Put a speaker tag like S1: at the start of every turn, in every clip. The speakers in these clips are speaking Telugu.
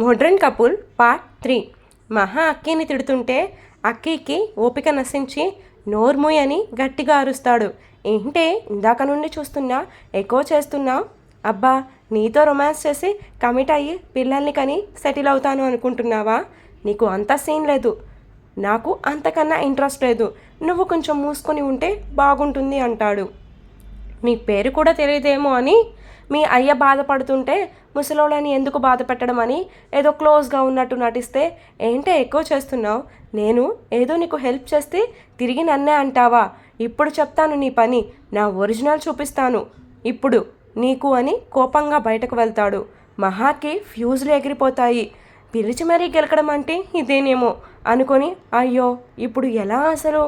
S1: Modern couple part three. మహా అక్కీని తిడుతుంటే అక్కీకి ఓపిక నశించి నోర్ముయ్ అని గట్టిగా అరుస్తాడు. ఏంటే ఇందాక నుండి చూస్తున్నా ఎక్కువ చేస్తున్నా? అబ్బా నీతో రొమాన్స్ చేసి కమిట్ అయ్యి పిల్లల్ని కని సెటిల్ అవుతాను అనుకుంటున్నావా? నీకు అంత సీన్ లేదు. నాకు అంతకన్నా ఇంట్రెస్ట్ లేదు. నువ్వు కొంచెం మూసుకొని ఉంటే బాగుంటుంది అంటాడు. నీ పేరు కూడా తెలియదేమో అని మీ అయ్య బాధపడుతుంటే ముసలోళ్ళని ఎందుకు బాధ పెట్టడం అని ఏదో క్లోజ్గా ఉన్నట్టు నటిస్తే ఏంటే ఎక్కువ చేస్తున్నావు? నేను ఏదో నీకు హెల్ప్ చేస్తే తిరిగి నన్నే అంటావా? ఇప్పుడు చెప్తాను నీ పని నా ఒరిజినల్ చూపిస్తాను. ఇప్పుడు నీకు అని కోపంగా బయటకు వెళ్తాడు. మహాకి ఫ్యూజులు ఎగిరిపోతాయి. పిలిచి మరీ గెలకడం అంటే ఇదేనేమో అనుకొని అయ్యో ఇప్పుడు ఎలా అసలు?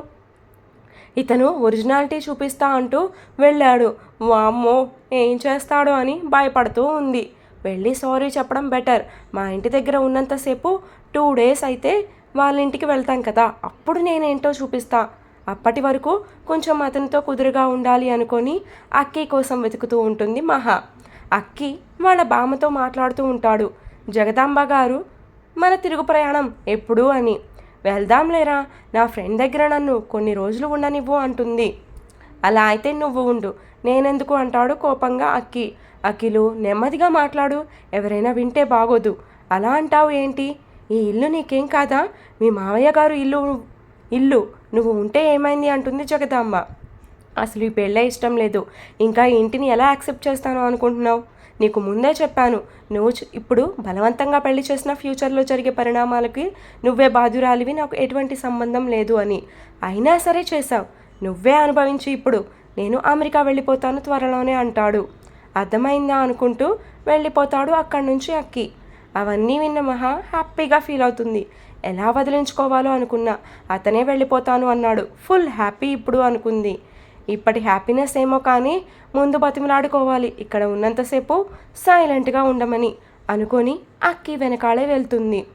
S1: ఇతను ఒరిజినాలిటీ చూపిస్తా అంటూ వెళ్ళాడు. వామ్మో ఏం చేస్తాడో అని భయపడుతూ ఉంది. వెళ్ళి సారీ చెప్పడం బెటర్. మా ఇంటి దగ్గర ఉన్నంతసేపు టూ డేస్ అయితే వాళ్ళ ఇంటికి వెళ్తాం కదా అప్పుడు నేనేంటో చూపిస్తా. అప్పటి వరకు కొంచెం అతనితో కుదురుగా ఉండాలి అనుకొని అక్కి కోసం వెతుకుతూ ఉంటుంది మహా. అక్కి వాళ్ళ బామ్మతో మాట్లాడుతూ ఉంటాడు. జగదాంబ గారు మన తిరుగు ప్రయాణం ఎప్పుడు అని. వెళ్దాంలేరా? నా ఫ్రెండ్ దగ్గర నన్ను కొన్ని రోజులు ఉండనివ్వు అంటుంది. అలా అయితే నువ్వు ఉండు. నేనెందుకు అంటాడు కోపంగా అక్కి. అఖిలు నెమ్మదిగా మాట్లాడు. ఎవరైనా వింటే బాగోదు. అలా అంటావు ఏంటి? ఈ ఇల్లు నీకేం కాదా? మీ మావయ్య గారు ఇల్లు ఇల్లు. నువ్వు ఉంటే ఏమైంది? అంటుంది జగదాంబ. అసలు ఈ పెళ్ళే ఇష్టం లేదు. ఇంకా ఇంటిని ఎలా యాక్సెప్ట్ చేస్తాను అనుకుంటున్నావు? నీకు ముందే చెప్పాను నువ్వు ఇప్పుడు బలవంతంగా పెళ్ళి చేసిన ఫ్యూచర్లో జరిగే పరిణామాలకి నువ్వే బాధ్యురాలివి నాకు ఎటువంటి సంబంధం లేదు అని. అయినా సరే చేశావు నువ్వే అనుభవించి ఇప్పుడు నేను అమెరికా వెళ్ళిపోతాను త్వరలోనే అంటాడు. అర్థమైందా అనుకుంటూ వెళ్ళిపోతాడు అక్కడి నుంచి అక్కి. అవన్నీ విన్న మహా హ్యాపీగా ఫీల్ అవుతుంది. ఎలా వదిలించుకోవాలో అనుకున్నా అతనే వెళ్ళిపోతాను అన్నాడు. ఫుల్ హ్యాపీ ఇప్పుడు అనుకుంది. ఇప్పటి హ్యాపీనెస్ ఏమో కానీ ముందు బతిమలాడుకోవాలి. ఇక్కడ ఉన్నంతసేపు సైలెంట్గా ఉండమని అనుకొని అక్కి వెనకాలే వెళ్తుంది.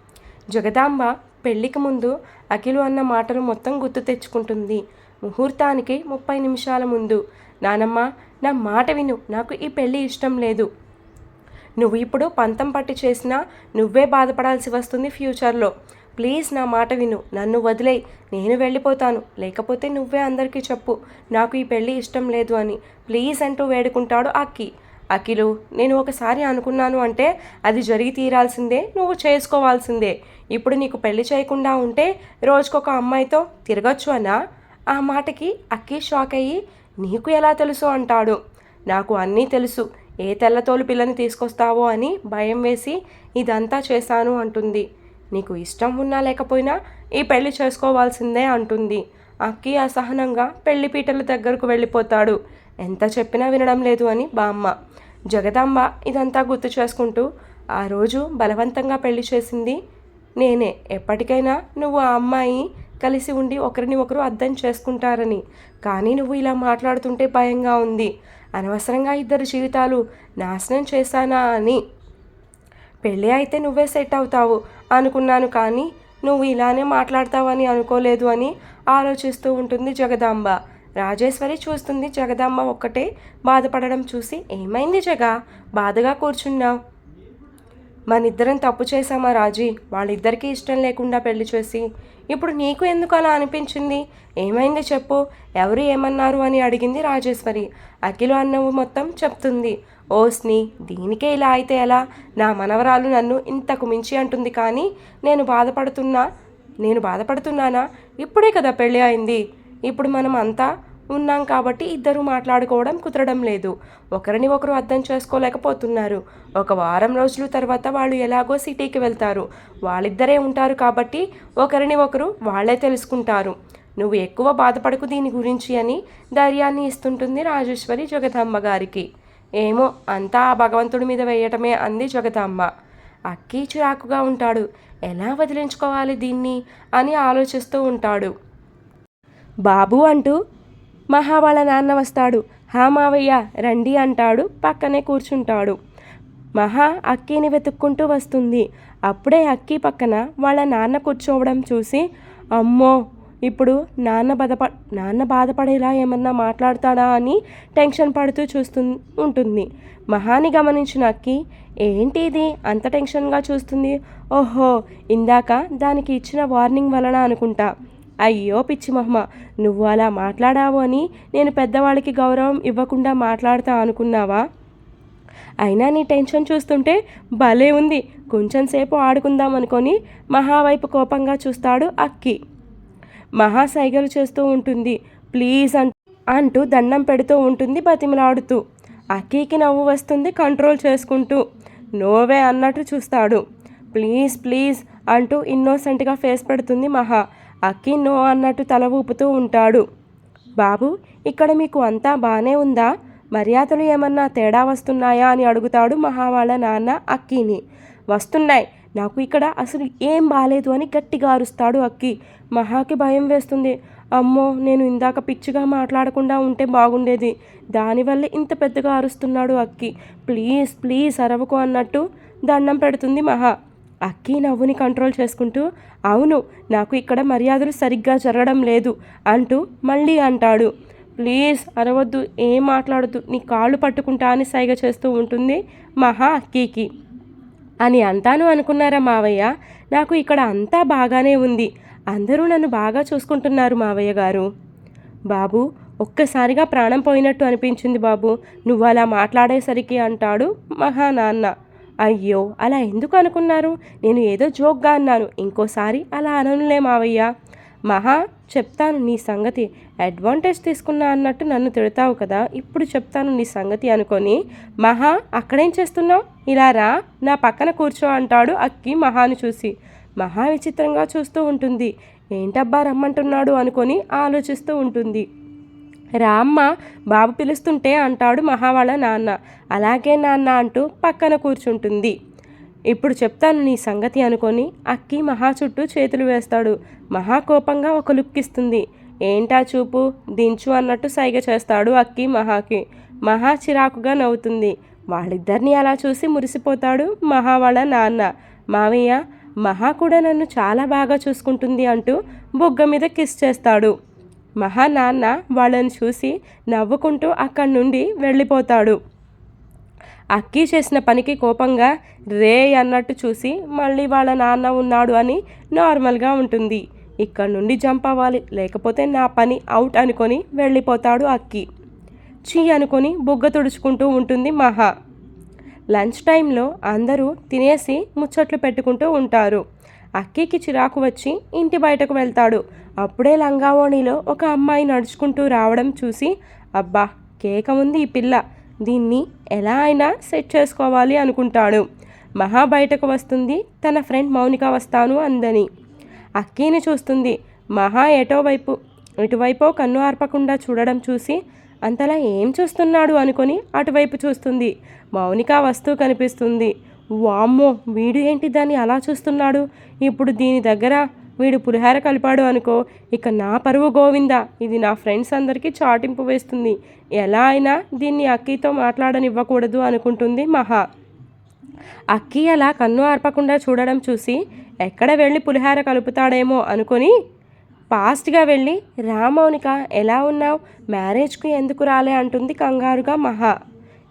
S1: జగదాంబ పెళ్ళికి ముందు అఖిలు అన్న మాటలు మొత్తం గుర్తు తెచ్చుకుంటుంది. ముహూర్తానికి ముప్పై నిమిషాల ముందు నానమ్మ నా మాట విను నాకు ఈ పెళ్ళి ఇష్టం లేదు. నువ్వు ఇప్పుడు పంతం పట్టి చేసినా నువ్వే బాధపడాల్సి వస్తుంది ఫ్యూచర్లో. ప్లీజ్ నా మాట విను. నన్ను వదిలేయ్. నేను వెళ్ళిపోతాను. లేకపోతే నువ్వే అందరికీ చెప్పు. నాకు ఈ పెళ్ళి ఇష్టం లేదు అని. ప్లీజ్ అంటూ వేడుకుంటాడు అక్కి. అఖిలు నేను ఒకసారి అనుకున్నాను అంటే అది జరిగి తీరాల్సిందే నువ్వు చేసుకోవాల్సిందే. ఇప్పుడు నీకు పెళ్ళి చేయకుండా ఉంటే రోజుకొక అమ్మాయితో తిరగచ్చు అనా? ఆ మాటకి అక్కి షాక్ అయ్యి నీకు ఎలా తెలుసు అంటాడు. నాకు అన్నీ తెలుసు. ఏ తెల్లతోలు పిల్లని తీసుకొస్తావో అని భయం వేసి ఇదంతా చేశాను అంటుంది. నీకు ఇష్టం ఉన్నా లేకపోయినా ఈ పెళ్ళి చేసుకోవాల్సిందే అంటుంది. అక్కి అసహనంగా పెళ్ళి పీటల దగ్గరకు వెళ్ళిపోతాడు. ఎంత చెప్పినా వినడం లేదు అని బామ్మ. జగదాంబ ఇదంతా గుర్తు చేసుకుంటూ ఆ రోజు బలవంతంగా పెళ్ళి చేసింది నేనే. ఎప్పటికైనా నువ్వు ఆ అమ్మాయి కలిసి ఉండి ఒకరిని ఒకరు అర్థం చేసుకుంటారని. కానీ నువ్వు ఇలా మాట్లాడుతుంటే భయంగా ఉంది. అనవసరంగా ఇద్దరు జీవితాలు నాశనం చేశానా అని. పెళ్ళి అయితే నువ్వే సెట్ అవుతావు. అనుకున్నాను కానీ నువ్వు ఇలానే మాట్లాడతావని అనుకోలేదు అని ఆలోచిస్తూ ఉంటుంది జగదాంబ. రాజేశ్వరి చూస్తుంది జగదాంబ ఒక్కటే బాధపడడం చూసి ఏమైంది జగ? బాధగా కూర్చున్నావు. మనిద్దరం తప్పు చేశామా రాజీ? వాళ్ళిద్దరికీ ఇష్టం లేకుండా పెళ్ళి చేసి. ఇప్పుడు నీకు ఎందుకు అలా అనిపించింది? ఏమైంది చెప్పు. ఎవరు ఏమన్నారు అని అడిగింది రాజేశ్వరి. అఖిలు అన్నవు మొత్తం చెప్తుంది. ఓ స్నీ దీనికే ఇలా అయితే ఎలా? నా మనవరాలు నన్ను ఇంతకు మించి అంటుంది కానీ నేను బాధపడుతున్నా నేను బాధపడుతున్నానా? ఇప్పుడే కదా పెళ్ళి అయింది. ఇప్పుడు మనం అంతా ఉన్నాం కాబట్టి ఇద్దరు మాట్లాడుకోవడం కుదరడం లేదు. ఒకరిని ఒకరు అర్థం చేసుకోలేకపోతున్నారు. ఒక వారం రోజుల తర్వాత వాళ్ళు ఎలాగో సిటీకి వెళ్తారు. వాళ్ళిద్దరే ఉంటారు కాబట్టి ఒకరిని ఒకరు వాళ్ళే తెలుసుకుంటారు. నువ్వు ఎక్కువ బాధపడకు దీని గురించి అని ధైర్యాన్ని ఇస్తుంటుంది రాజేశ్వరి జగదాంబ గారికి. ఏమో అంతా ఆ భగవంతుడి మీద వేయటమే అంది జగదాంబ. అక్కీ చిరాకుగా ఉంటాడు. ఎలా వదిలించుకోవాలి దీన్ని అని ఆలోచిస్తూ ఉంటాడు. బాబు అంటూ మహా వాళ్ళ నాన్న వస్తాడు. హా మావయ్య రండి అంటాడు. పక్కనే కూర్చుంటాడు. మహా అక్కీని వెతుక్కుంటూ వస్తుంది. అప్పుడే అక్కీ పక్కన వాళ్ళ నాన్న కూర్చోవడం చూసి అమ్మో ఇప్పుడు నాన్న బాధప నాన్న బాధపడేలా ఏమన్నా మాట్లాడతాడా అని టెన్షన్ పడుతూ చూస్తూ ఉంటుంది. మహాని గమనించిన అక్కి ఏంటి ఇది? అంత టెన్షన్గా చూస్తుంది? ఓహో ఇందాక దానికి ఇచ్చిన వార్నింగ్ వలన అనుకుంటా. అయ్యో పిచ్చి మహమ్మ నువ్వు అలా మాట్లాడావు అని నేను పెద్దవాళ్ళకి గౌరవం ఇవ్వకుండా మాట్లాడతా అనుకున్నావా? అయినా నీ టెన్షన్ చూస్తుంటే భలే ఉంది. కొంచెం సేపు ఆడుకుందాం అనుకొని మహా వైపు కోపంగా చూస్తాడు అక్కి. మహా సైగలు చేస్తూ ఉంటుంది. ప్లీజ్ అంటూ అంటూ దండం పెడుతూ ఉంటుంది బతిమలాడుతూ. అక్కీకి నవ్వు వస్తుంది కంట్రోల్ చేసుకుంటూ. నోవే అన్నట్టు చూస్తాడు. ప్లీజ్ ప్లీజ్ అంటూ ఇన్నోసెంట్గా ఫేస్ పెడుతుంది మహా. అక్కి నో అన్నట్టు తల ఊపుతూ ఉంటాడు. బాబు ఇక్కడ మీకు అంతా బాగానే ఉందా? మర్యాదలు ఏమన్నా తేడా వస్తున్నాయా అని అడుగుతాడు మహా వాళ్ళ నాన్న అక్కిని. వస్తున్నాయి. నాకు ఇక్కడ అసలు ఏం బాలేదు అని గట్టిగా అరుస్తాడు అక్కి. మహాకి భయం వేస్తుంది. అమ్మో నేను ఇందాక పిచ్చిగా మాట్లాడకుండా ఉంటే బాగుండేది. దానివల్ల ఇంత పెద్దగా అరుస్తున్నాడు అక్కి. ప్లీజ్ ప్లీజ్ అరవకు అన్నట్టు దండం పెడుతుంది మహా. అక్కి నవ్వుని కంట్రోల్ చేసుకుంటూ అవును నాకు ఇక్కడ మర్యాదలు సరిగ్గా జరగడం లేదు అంటూ మళ్ళీ అంటాడు. ప్లీజ్ అరవద్దు ఏం మాట్లాడద్దు నీ కాళ్ళు పట్టుకుంటా అని సైగ చేస్తూ ఉంటుంది మహా అక్కీకి. అని అంటాను అనుకున్నారా మావయ్య? నాకు ఇక్కడ అంతా బాగానే ఉంది. అందరూ నన్ను బాగా చూసుకుంటున్నారు మావయ్య గారు. బాబు ఒక్కసారిగా ప్రాణం పోయినట్టు అనిపించింది బాబు. నువ్వు అలా మాట్లాడేసరికి అంటాడు మహా నాన్న అయ్యో అలా ఎందుకు అనుకున్నారు? నేను ఏదో జోక్గా అన్నాను. ఇంకోసారి అలా అననులే మావయ్య. మహా చెప్తాను నీ సంగతి. అడ్వాంటేజ్ తీసుకున్నా అన్నట్టు నన్ను తిడతావు కదా ఇప్పుడు చెప్తాను నీ సంగతి అనుకొని మహా అక్కడేం చేస్తున్నావు? ఇలా రా నా పక్కన కూర్చో అంటాడు అక్కి మహాను చూసి. మహా విచిత్రంగా చూస్తూ ఉంటుంది. ఏంటబ్బా రమ్మంటున్నాడు అనుకొని ఆలోచిస్తూ ఉంటుంది. రామ్మ బాబు పిలుస్తుంటే అంటాడు మహావాళ్ళ నాన్న. అలాగే నాన్న అంటూ పక్కన కూర్చుంటుంది. ఇప్పుడు చెప్తాను నీ సంగతి అనుకొని అక్కి మహా చుట్టూ చేతులు వేస్తాడు. మహా కోపంగా ఒక లుక్ ఇస్తుంది. ఏంటా చూపు? దించు అన్నట్టు సైగ చేస్తాడు అక్కి మహాకి. మహా చిరాకుగా నవ్వుతుంది. వాళ్ళిద్దరిని అలా చూసి మురిసిపోతాడు మహా వాళ్ళ నాన్న. మావయ్య మహా కూడా నన్ను చాలా బాగా చూసుకుంటుంది అంటూ బొగ్గ మీద కిస్ చేస్తాడు. మహా నాన్న వాళ్ళని చూసి నవ్వుకుంటూ అక్కడి నుండి వెళ్ళిపోతాడు. అక్కీ చేసిన పనికి కోపంగా రే అన్నట్టు చూసి మళ్ళీ వాళ్ళ నాన్న ఉన్నాడు అని నార్మల్గా ఉంటుంది. ఇక్కడ నుండి జంప్ అవ్వాలి లేకపోతే నా పని అవుట్ అనుకొని వెళ్ళిపోతాడు అక్కి. చీ అనుకొని బుగ్గ తుడుచుకుంటూ ఉంటుంది మహా. లంచ్ టైంలో అందరూ తినేసి ముచ్చట్లు పెట్టుకుంటూ ఉంటారు. అక్కికి చిరాకు వచ్చి ఇంటి బయటకు వెళ్తాడు. అప్పుడే లంగావోణిలో ఒక అమ్మాయి నడుచుకుంటూ రావడం చూసి అబ్బా కేక ఉంది ఈ పిల్ల. దీన్ని ఎలా అయినా సెట్ చేసుకోవాలి అనుకుంటాడు. మహా బయటకు వస్తుంది తన ఫ్రెండ్ మౌనిక వస్తాను అందని. అక్కీని చూస్తుంది. మహా ఎటో వైపు కన్ను ఆర్పకుండా చూడడం చూసి అంతలా ఏం చూస్తున్నాడు అనుకొని అటువైపు చూస్తుంది. మౌనిక వస్తూ కనిపిస్తుంది. వామ్మో వీడు ఏంటి దాన్ని అలా చూస్తున్నాడు? ఇప్పుడు దీని దగ్గర వీడు పులిహార కలిపాడు అనుకో ఇక నా పరువు గోవిందా. ఇది నా ఫ్రెండ్స్ అందరికీ చాటింపు వేస్తుంది. ఎలా అయినా దీన్ని అక్కీతో మాట్లాడనివ్వకూడదు అనుకుంటుంది మహా. అక్కీ అలా కన్ను ఆర్పకుండా చూడడం చూసి ఎక్కడ వెళ్ళి పులిహార కలుపుతాడేమో అనుకొని ఫాస్ట్గా వెళ్ళి రామౌనిక ఎలా ఉన్నావు? మ్యారేజ్కి ఎందుకు రాలే? అంటుంది కంగారుగా మహా.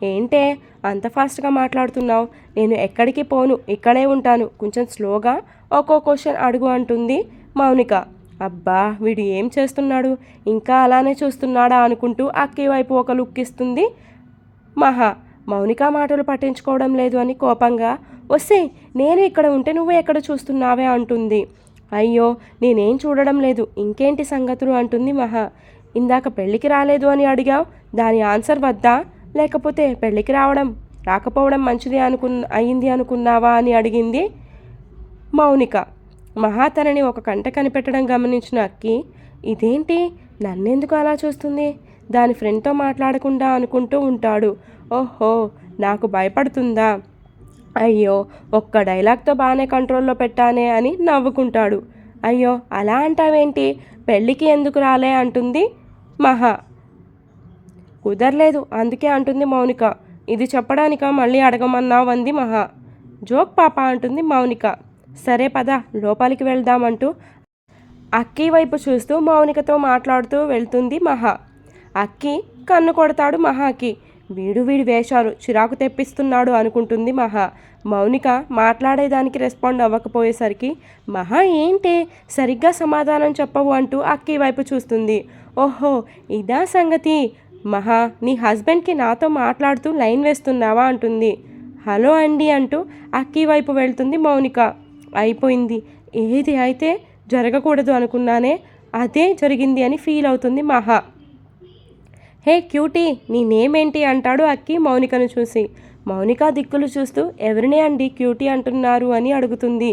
S1: ఏంటే అంత ఫాస్ట్గా మాట్లాడుతున్నావు? నేను ఎక్కడికి పోను? ఇక్కడే ఉంటాను. కొంచెం స్లోగా ఒక్కో క్వశ్చన్ అడుగు అంటుంది మౌనిక. అబ్బా వీడు ఏం చేస్తున్నాడు? ఇంకా అలానే చూస్తున్నాడా అనుకుంటూ అక్కి వైపు ఒక లుక్ ఇస్తుంది మహా. మౌనిక మాటలు పట్టించుకోవడం లేదు అని కోపంగా వస్తే నేను ఇక్కడ ఉంటే నువ్వు ఎక్కడ చూస్తున్నావే? అంటుంది. అయ్యో నేనేం చూడడం లేదు ఇంకేంటి సంగతులు? అంటుంది మహా. ఇందాక పెళ్ళికి రాలేదు అని అడిగావు దాని ఆన్సర్ వద్దా? లేకపోతే పెళ్ళికి రావడం రాకపోవడం మంచిది అనుకు అయింది అనుకున్నావా? అని అడిగింది మౌనిక. మహాతరణి ఒక కంట కనిపెట్టడం గమనించిన అక్కి ఇదేంటి? నన్నెందుకు అలా చూస్తుంది? దాని ఫ్రెండ్తో మాట్లాడకుండా అనుకుంటూ ఉంటాడు. ఓహో నాకు భయపడుతుందా? అయ్యో ఒక్క డైలాగ్తో బాగానే కంట్రోల్లో పెట్టానే అని నవ్వుకుంటాడు. అయ్యో అలా అంటావేంటి? పెళ్ళికి ఎందుకు రాలే? అంటుంది మహా. కుదరలేదు అందుకే అంటుంది మౌనిక. ఇది చెప్పడానిక? మళ్ళీ అడగమన్నావు అంది మహా. జోక్ పాప అంటుంది మౌనిక. సరే పద లోపలికి వెళ్దామంటూ అక్కి వైపు చూస్తూ మౌనికతో మాట్లాడుతూ వెళ్తుంది మహా. అక్కి కన్ను కొడతాడు మహాకి. వీడు వీడి వేషాలు చిరాకు తెప్పిస్తున్నాడు అనుకుంటుంది మహా. మౌనిక మాట్లాడేదానికి రెస్పాండ్ అవ్వకపోయేసరికి మహా ఏంటే సరిగ్గా సమాధానం చెప్పవు అంటూ అక్కి వైపు చూస్తుంది. ఓహో ఇదా సంగతి? మహా నీ హస్బెండ్కి నాతో మాట్లాడుతూ లైన్ వేస్తున్నావా? అంటుంది. హలో అండి అంటూ అక్కి వైపు వెళ్తుంది మౌనిక. అయిపోయింది. ఏది అయితే జరగకూడదు అనుకున్నానే అదే జరిగింది అని ఫీల్ అవుతుంది మహా. హే క్యూటీ నీ నేమ్ ఏంటి అంటాడు అక్కి మౌనికను చూసి. మౌనిక దిక్కులు చూస్తూ ఎవరినే అండి క్యూటీ అంటున్నారు అని అడుగుతుంది.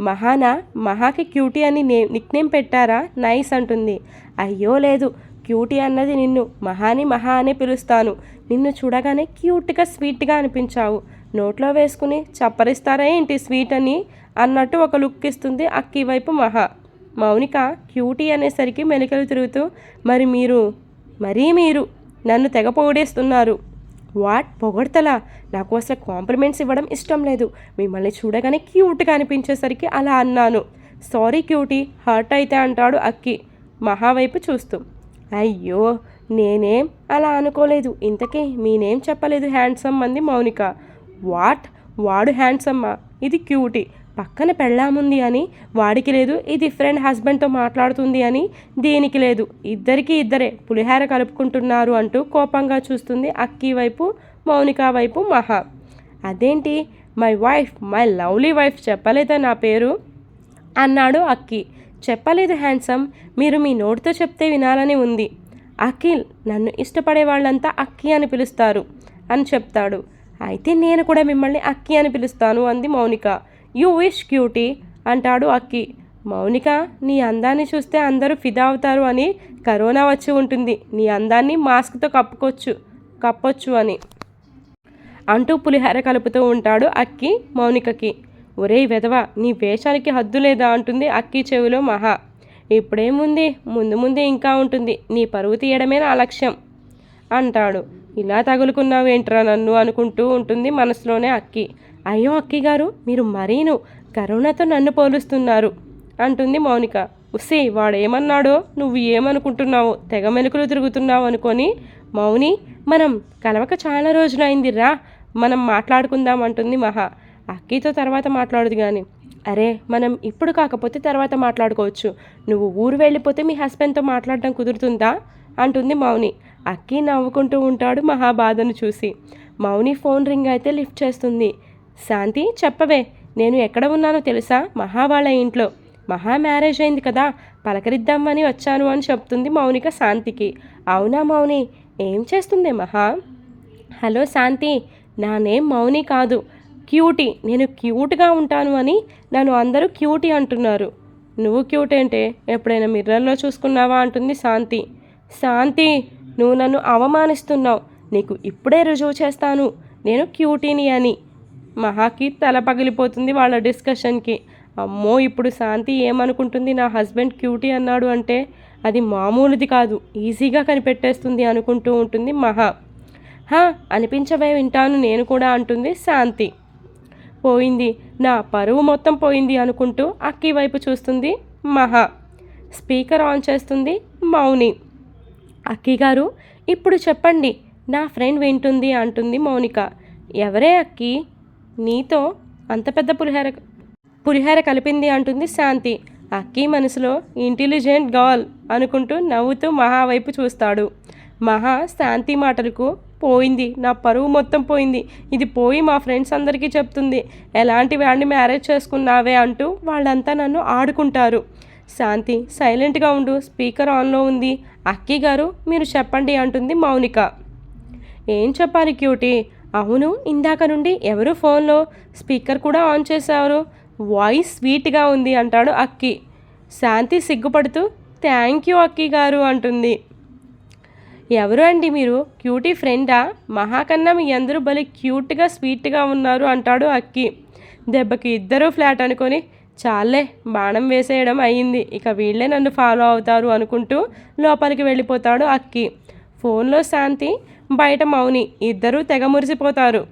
S1: మహానా మహాకి క్యూటీ అని నే నిక్నేమ్ పెట్టారా? నైస్ అంటుంది. అయ్యో లేదు క్యూటీ అన్నది నిన్ను మహాని మహా అనే పిలుస్తాను. నిన్ను చూడగానే క్యూట్గా స్వీట్గా అనిపించావు. నోట్లో వేసుకుని చప్పరిస్తారా ఏంటి స్వీట్ అని? అన్నట్టు ఒక లుక్ ఇస్తుంది అక్కి వైపు మహా. మౌనిక క్యూటీ అనేసరికి మెలికలు తిరుగుతూ మరి మీరు మరీ మీరు నన్ను తెగ పొగిడేస్తున్నారు. వాట్? పొగడతలా? నాకు అసలు కాంప్లిమెంట్స్ ఇవ్వడం ఇష్టం లేదు. మిమ్మల్ని చూడగానే క్యూట్గా అనిపించేసరికి అలా అన్నాను. సారీ క్యూటీ హర్ట్ అయితే అంటాడు అక్కి మహావైపు చూస్తూ. అయ్యో నేనేం అలా అనుకోలేదు. ఇంతకీ మీనేం చెప్పలేదు హ్యాండ్సమ్ అంది మౌనిక. వాట్? వాడు హ్యాండ్సమ్మా? ఇది క్యూటీ. పక్కన పెళ్ళాముంది అని వాడికి లేదు ఇది ఫ్రెండ్ హస్బెండ్తో మాట్లాడుతుంది అని దీనికి లేదు ఇద్దరికి ఇద్దరే పులిహార కలుపుకుంటున్నారు అంటూ కోపంగా చూస్తుంది అక్కి వైపు మౌనిక వైపు మహా. అదేంటి? My wife my lovely wife చెప్పలేదా నా పేరు? అన్నాడు అక్కి. చెప్పలేదు హ్యాండ్సమ్ మీరు మీ నోటితో చెప్తే వినాలని ఉంది. అఖిల్ నన్ను ఇష్టపడే వాళ్ళంతా అక్కి అని పిలుస్తారు అని చెప్తాడు. అయితే నేను కూడా మిమ్మల్ని అక్కి అని పిలుస్తాను అంది మౌనిక. యూ విష్ క్యూటీ అంటాడు అక్కి. మౌనిక నీ అందాన్ని చూస్తే అందరూ ఫిదా అవుతారు అని కరోనా వచ్చి ఉంటుంది. నీ అందాన్ని మాస్క్తో కప్పుకోవచ్చు కప్పొచ్చు అని అంటూ పులిహార కలుపుతూ ఉంటాడు అక్కి మౌనికకి. ఒరేయ్ వెధవ నీ వేషానికి హద్దు లేదా అంటుంది అక్కి చెవిలో మహా. ఇప్పుడేముంది? ముందు ముందే ఇంకా ఉంటుంది. నీ పరువు తీయడమే నా లక్ష్యం అంటాడు. ఇలా తగులుకున్నావేంట్రా నన్ను అనుకుంటూ ఉంటుంది మనసులోనే అక్కి. అయ్యో అక్కీ గారు మీరు మరీను కరోనాతో నన్ను పోలుస్తున్నారు అంటుంది మౌనిక. ఉసే వాడేమన్నాడో నువ్వు ఏమనుకుంటున్నావో తెగ మెలుకులు తిరుగుతున్నావు అనుకొని మౌని మనం కలవక చాలా రోజులైంది రా మనం మాట్లాడుకుందాం అంటుంది మహా. అక్కితో తర్వాత మాట్లాడదు కానీ అరే మనం ఇప్పుడు కాకపోతే తర్వాత మాట్లాడుకోవచ్చు నువ్వు ఊరు వెళ్ళిపోతే మీ హస్బెండ్తో మాట్లాడడం కుదురుతుందా అంటుంది మౌని. అక్కి నవ్వుకుంటూ ఉంటాడు మహా బాధను చూసి. మౌని ఫోన్ రింగ్ అయితే లిఫ్ట్ చేస్తుంది. శాంతి చెప్పవే. నేను ఎక్కడ ఉన్నానో తెలుసా? మహా వాళ్ళ ఇంట్లో. మహా మ్యారేజ్ అయింది కదా పలకరిద్దామని వచ్చాను అని చెప్తుంది మౌనిక శాంతికి. అవునా మౌని? ఏం చేస్తుంది మహా? హలో శాంతి నా నేమ్ మౌని కాదు. క్యూటీ. నేను క్యూట్గా ఉంటాను అని నన్ను అందరూ క్యూటీ అంటున్నారు. నువ్వు క్యూట్ ఏంటే ఎప్పుడైనా మిర్రర్లో చూసుకున్నావా అంటుంది శాంతి. శాంతి నువ్వు నన్ను అవమానిస్తున్నావు. నీకు ఇప్పుడే రుజువు చేస్తాను. నేను క్యూటీని అని. మహాకి తల పగిలిపోతుంది వాళ్ళ డిస్కషన్కి. అమ్మో ఇప్పుడు శాంతి ఏమనుకుంటుంది? నా హస్బెండ్ క్యూటీ అన్నాడు అంటే అది మామూలుది కాదు. ఈజీగా కనిపెట్టేస్తుంది అనుకుంటూ ఉంటుంది మహా. హా అనిపించవే వింటాను నేను కూడా అంటుంది శాంతి. పోయింది. నా పరువు మొత్తం పోయింది అనుకుంటూ అక్కి వైపు చూస్తుంది మహా. స్పీకర్ ఆన్ చేస్తుంది మౌని. అక్కి గారు ఇప్పుడు చెప్పండి నా ఫ్రెండ్ వింటుంది అంటుంది మౌనిక. ఎవరే అక్కి? నీతో అంత పెద్ద పులిహార పులిహార కలిపింది అంటుంది శాంతి. అక్కి మనసులో ఇంటెలిజెంట్ గర్ల్ అనుకుంటూ నవ్వుతూ మహా వైపు చూస్తాడు. మహా శాంతి మాటలకు పోయింది నా పరువు మొత్తం పోయింది. ఇది పోయి మా ఫ్రెండ్స్ అందరికీ చెప్తుంది. ఎలాంటి వాడిని మ్యారేజ్ చేసుకున్నావే అంటూ వాళ్ళంతా నన్ను ఆడుకుంటారు. శాంతి సైలెంట్గా ఉండు స్పీకర్ ఆన్లో ఉంది. అక్కి గారు మీరు చెప్పండి అంటుంది మౌనిక. ఏం చెప్పాలి క్యూటీ? అవును ఇందాక నుండి ఎవరు ఫోన్లో స్పీకర్ కూడా ఆన్ చేశారు. వాయిస్ స్వీట్గా ఉంది అంటాడు అక్కి. శాంతి సిగ్గుపడుతూ థ్యాంక్ యూ అక్కి గారు అంటుంది. ఎవరు అండి మీరు? క్యూటీ ఫ్రెండా? మహాకన్నా మీ అందరూ భలే క్యూట్గా స్వీట్గా ఉన్నారు అంటాడు అక్కి. దెబ్బకి ఇద్దరూ ఫ్లాట్ అనుకొని చాలే బాణం వేసేయడం అయ్యింది. ఇక వీళ్ళే నన్ను ఫాలో అవుతారు అనుకుంటూ లోపలికి వెళ్ళిపోతాడు అక్కి. ఫోన్లో శాంతి బయట మౌని. ఇద్దరూ తెగ మురిసిపోతారు.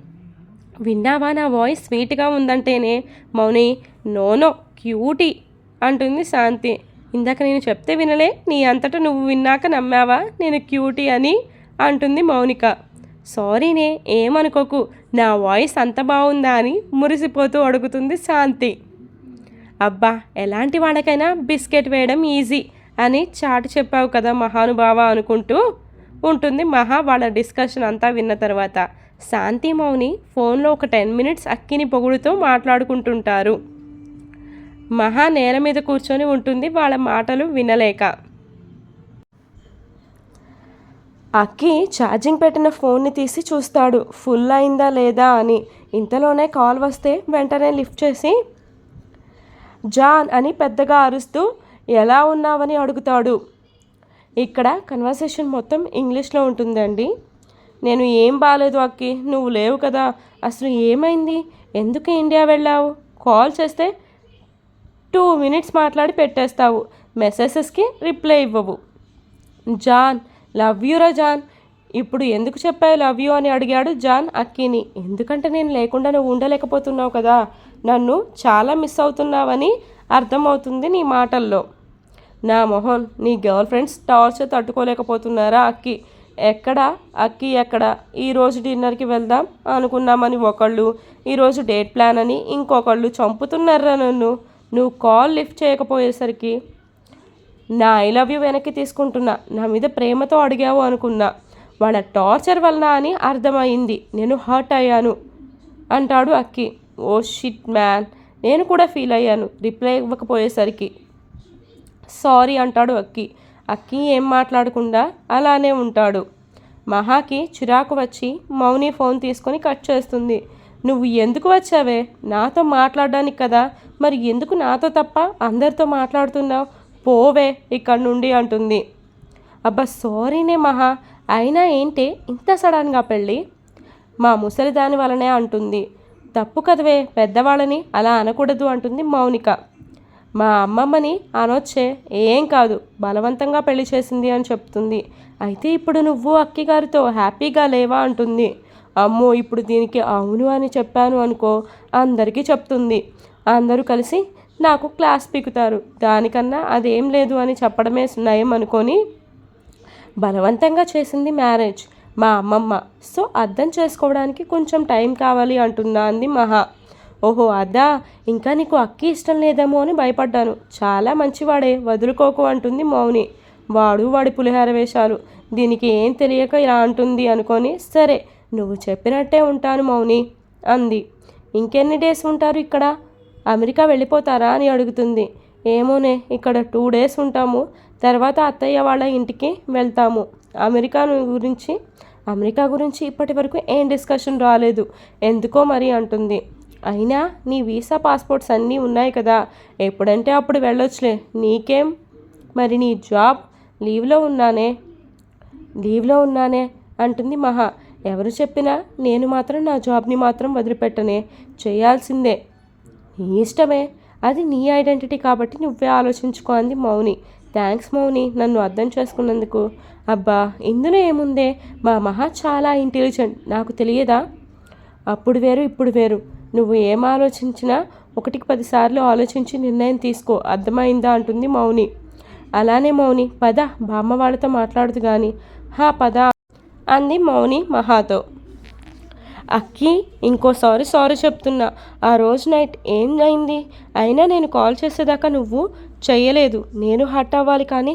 S1: విన్నావా నా వాయిస్ స్వీట్గా ఉందంటేనే? మౌని నోనో క్యూటీ అంటుంది శాంతి. ఇందాక నేను చెప్తే వినలే నీ అంతటా నువ్వు విన్నాక నమ్మావా? నేను క్యూటీ అని అంటుంది మౌనిక. సారీనే ఏమనుకోకు నా వాయిస్ అంత బాగుందా అని మురిసిపోతూ అడుగుతుంది శాంతి. అబ్బా ఎలాంటి వాడికైనా బిస్కెట్ వేయడం ఈజీ అని చాటు చెప్పావు కదా మహానుభావ అనుకుంటూ? ఉంటుంది. మహా వాళ్ళ డిస్కషన్ అంతా విన్న తర్వాత శాంతి మౌని ఫోన్లో ఒక టెన్ మినిట్స్ అక్కిని పొగుడుతూ మాట్లాడుకుంటుంటారు. మహా నేల మీద కూర్చొని ఉంటుంది వాళ్ళ మాటలు వినలేక. అక్కి ఛార్జింగ్ పెట్టిన ఫోన్ని తీసి చూస్తాడు. ఫుల్ అయిందా లేదా అని. ఇంతలోనే కాల్ వస్తే వెంటనే లిఫ్ట్ చేసి జాన్ అని పెద్దగా అరుస్తూ ఎలా ఉన్నావని అడుగుతాడు. ఇక్కడ కన్వర్సేషన్ మొత్తం ఇంగ్లీష్లో ఉంటుందండి. నేను ఏం బాగాలేదు అక్కి నువ్వు లేవు కదా. అసలు ఏమైంది? ఎందుకు ఇండియా వెళ్ళావు? కాల్ చేస్తే టూ మినిట్స్ మాట్లాడి పెట్టేస్తావు. మెసేజెస్కి రిప్లై ఇవ్వవు. జాన్ లవ్ యూరా జాన్? ఇప్పుడు ఎందుకు చెప్పావు లవ్ యూ అని అడిగాడు జాన్ అక్కిని. ఎందుకంటే నేను లేకుండా నువ్వు ఉండలేకపోతున్నావు కదా. నన్ను చాలా మిస్ అవుతున్నావని అర్థమవుతుంది నీ మాటల్లో. నా మొహన్ నీ గర్ల్ ఫ్రెండ్స్ టార్చర్ తట్టుకోలేకపోతున్నారా అక్కి? ఎక్కడ? అక్కి ఎక్కడ? ఈరోజు డిన్నర్కి వెళ్దాం అనుకున్నామని ఒకళ్ళు ఈరోజు డేట్ ప్లాన్ అని ఇంకొకళ్ళు చంపుతున్నారా నన్ను? నువ్వు కాల్ లిఫ్ట్ చేయకపోయేసరికి నా ఐ లవ్ యూ వెనక్కి తీసుకుంటున్నా. నా మీద ప్రేమతో అడిగావు అనుకున్నా. వాళ్ళ టార్చర్ వలన అని అర్థమైంది. నేను హర్ట్ అయ్యాను అంటాడు అక్కి. Oh shit man. నేను కూడా ఫీల్ అయ్యాను. రిప్లై ఇవ్వకపోయేసరికి సారీ అంటాడు అక్కి. అక్కి ఏం మాట్లాడకుండా అలానే ఉంటాడు. మహాకి చిరాకు వచ్చి మౌని ఫోన్ తీసుకొని కట్ చేస్తుంది. నువ్వు ఎందుకు వచ్చావే? నాతో మాట్లాడడానికి కదా. మరి ఎందుకు నాతో తప్ప అందరితో మాట్లాడుతున్నావు? పోవే ఇక్కడ నుండి అంటుంది. అబ్బా సారీనే మహా. అయినా ఏంటి ఇంత సడన్గా పెళ్ళి? మా ముసలి దాని వలనే అంటుంది. తప్పు కదవే పెద్దవాళ్ళని అలా అనకూడదు అంటుంది మౌనిక. మా అమ్మమ్మని అనొచ్చే ఏం కాదు. బలవంతంగా పెళ్ళి చేసింది అని చెప్తుంది. అయితే ఇప్పుడు నువ్వు అక్కి గారితో హ్యాపీగా లేవా అంటుంది. అమ్మో ఇప్పుడు దీనికి అవును అని చెప్పాను అనుకో అందరికీ చెప్తుంది. అందరూ కలిసి నాకు క్లాస్ పీకుతారు. దానికన్నా అదేం లేదు అని చెప్పడమే నయం అనుకొని బలవంతంగా చేసింది మ్యారేజ్. మా అమ్మమ్మ. సో అర్థం చేసుకోవడానికి కొంచెం టైం కావాలి అంటున్నా అంది మహా. ఓహో అదా? ఇంకా నీకు అక్కి ఇష్టం లేదేమో అని భయపడ్డాను. చాలా మంచివాడే వదులుకోకు అంటుంది మౌని. వాడు వాడి పులిహార వేషాలు. దీనికి ఏం తెలియక ఇలా అంటుంది అనుకొని సరే నువ్వు చెప్పినట్టే ఉంటాను మౌని అంది. ఇంకెన్ని డేస్ ఉంటారు ఇక్కడ? అమెరికా వెళ్ళిపోతారా అని అడుగుతుంది. ఏమోనే ఇక్కడ టూ డేస్ ఉంటాము. తర్వాత అత్తయ్య వాళ్ళ ఇంటికి వెళ్తాము. అమెరికా గురించి అమెరికా గురించి ఇప్పటి వరకు ఏం డిస్కషన్ రాలేదు. ఎందుకో మరి అంటుంది. అయినా నీ వీసా పాస్పోర్ట్స్ అన్నీ ఉన్నాయి కదా. ఎప్పుడంటే అప్పుడు వెళ్ళొచ్చులే. నీకేం? మరి నీ జాబ్ లీవ్లో ఉన్నానే? లీవ్లో ఉన్నానే? అంటుంది మహా. ఎవరు చెప్పినా నేను మాత్రం నా జాబ్ని మాత్రం వదిలిపెట్టనే. చేయాల్సిందే. నీ ఇష్టమే. అది నీ ఐడెంటిటీ కాబట్టి నువ్వే ఆలోచించుకో అంది మౌని. థ్యాంక్స్ మౌని నన్ను అర్థం చేసుకున్నందుకు. అబ్బా ఇందులో ఏముందే? మా మహా చాలా ఇంటెలిజెంట్. నాకు తెలియదా? అప్పుడు వేరు ఇప్పుడు వేరు. నువ్వు ఏం ఆలోచించినా ఒకటికి పదిసార్లు ఆలోచించి నిర్ణయం తీసుకో. అర్థమైందా? అంటుంది మౌని. అలానే మౌని పద బామ్మ వాళ్ళతో మాట్లాడుతూ కానీ హా పద అంది మౌని మహాతో. అక్కి ఇంకోసారి సారీ చెప్తున్నా. ఆ రోజు నైట్ ఏం అయింది? అయినా నేను కాల్ చేసేదాకా నువ్వు చెయ్యలేదు. నేను హట్ అవ్వాలి కానీ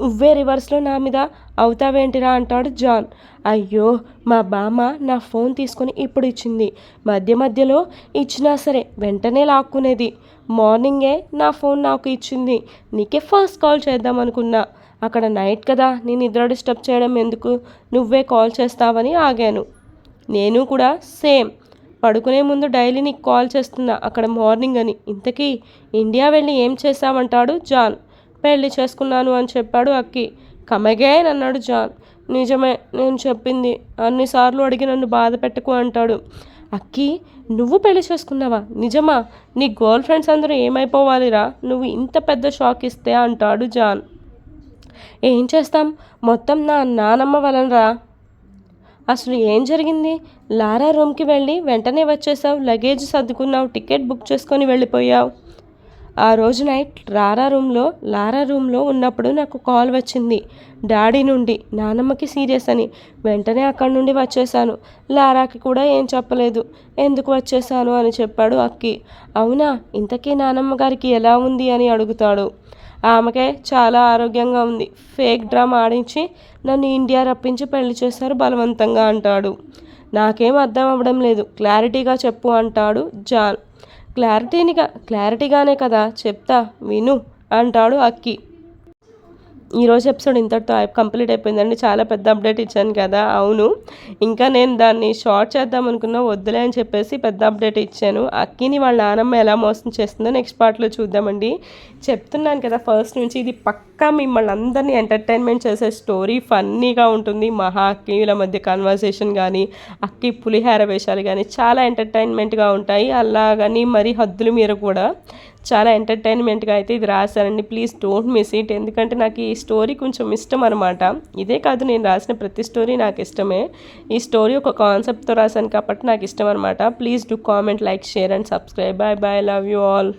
S1: నువ్వే రివర్స్లో నా మీద అవుతావేంటిరా అంటాడు జాన్. అయ్యో మా బామ్మ నా ఫోన్ తీసుకొని ఇప్పుడు ఇచ్చింది. మధ్య మధ్యలో ఇచ్చినా సరే వెంటనే లాక్కునేది. మార్నింగే నా ఫోన్ నాకు ఇచ్చింది. నీకే ఫస్ట్ కాల్ చేద్దాం అనుకున్నా. అక్కడ నైట్ కదా నేను నిద్ర డిస్టర్బ్ చేయడం ఎందుకు? నువ్వే కాల్ చేస్తావని ఆగాను. నేను కూడా సేమ్. పడుకునే ముందు డైలీ నీకు కాల్ చేస్తున్నా అక్కడ మార్నింగ్ అని. ఇంతకీ ఇండియా వెళ్ళి ఏం చేసావంటాడు జాన్. పెళ్ళి చేసుకున్నాను అని చెప్పాడు అక్కి. కమగేన్ అన్నాడు జాన్. నిజమే నేను చెప్పింది. అన్నిసార్లు అడిగి నన్ను బాధ పెట్టకు అంటాడు. అక్కి నువ్వు పెళ్ళి చేసుకున్నావా? నిజమా? నీ గర్ల్ ఫ్రెండ్స్ అందరూ ఏమైపోవాలిరా? నువ్వు ఇంత పెద్ద షాక్ ఇస్తే అంటాడు జాన్. ఏం చేస్తాం? మొత్తం నా నానమ్మ వలనరా? అసలు ఏం జరిగింది? లారా రూమ్కి వెళ్ళి వెంటనే వచ్చేసావు. లగేజ్ సర్దుకున్నావు. టికెట్ బుక్ చేసుకొని వెళ్ళిపోయావు. ఆ రోజు నైట్ రారా రూమ్లో లారా రూమ్లో ఉన్నప్పుడు నాకు కాల్ వచ్చింది. డాడీ నుండి నానమ్మకి సీరియస్ అని. వెంటనే అక్కడి నుండి వచ్చేసాను లారాకి కూడా ఏం చెప్పలేదు. ఎందుకు వచ్చేసాను అని చెప్పాడు అక్కి. అవునా ఇంతకీ నానమ్మ గారికి ఎలా ఉంది అని అడుగుతాడు. ఆమెకే చాలా ఆరోగ్యంగా ఉంది. ఫేక్ డ్రామా ఆడించి నన్ను ఇండియా రప్పించి పెళ్ళి చేశారు బలవంతంగా అంటాడు. నాకేం అర్థం అవ్వడం లేదు. క్లారిటీగా చెప్పు అంటాడు జాన్. క్లారిటీనిగా క్లారిటీగానే కదా చెప్తా విను అంటాడు అక్కి. ఈరోజు ఎపిసోడ్ ఇంతటితో కంప్లీట్ అయిపోయిందండి. చాలా పెద్ద అప్డేట్ ఇచ్చాను కదా. అవును. ఇంకా నేను దాన్ని షార్ట్ చేద్దాం అనుకున్నా వద్దులే అని చెప్పేసి పెద్ద అప్డేట్ ఇచ్చాను. అక్కిని వాళ్ళ నానమ్మ ఎలా మోసం చేస్తుందో నెక్స్ట్ పార్ట్లో చూద్దామండి. చెప్తున్నాను కదా ఫస్ట్ నుంచి ఇది పక్కా మిమ్మల్ని అందరినీ ఎంటర్టైన్మెంట్ చేసే స్టోరీ ఫన్నీగా ఉంటుంది. మహా అక్కిల మధ్య కన్వర్సేషన్ కానీ అక్కి పులిహార వేషాలు కానీ చాలా ఎంటర్టైన్మెంట్గా ఉంటాయి. అలాగని మరి హద్దులు మీరు కూడా చాలా ఎంటర్టైన్మెంట్గా అయితే ఇది రాశానండి ప్లీజ్ డోంట్ మిస్ ఇట్. ఎందుకంటే నాకు ఈ స్టోరీ కొంచెం ఇష్టం అనమాట ఇదే కాదు నేను రాసిన ప్రతి స్టోరీ నాకు ఇష్టమే. ఈ స్టోరీ ఒక కాన్సెప్ట్తో రాశాను కాబట్టి నాకు ఇష్టం అనమాట please do comment like share and subscribe. Bye bye. Love you all.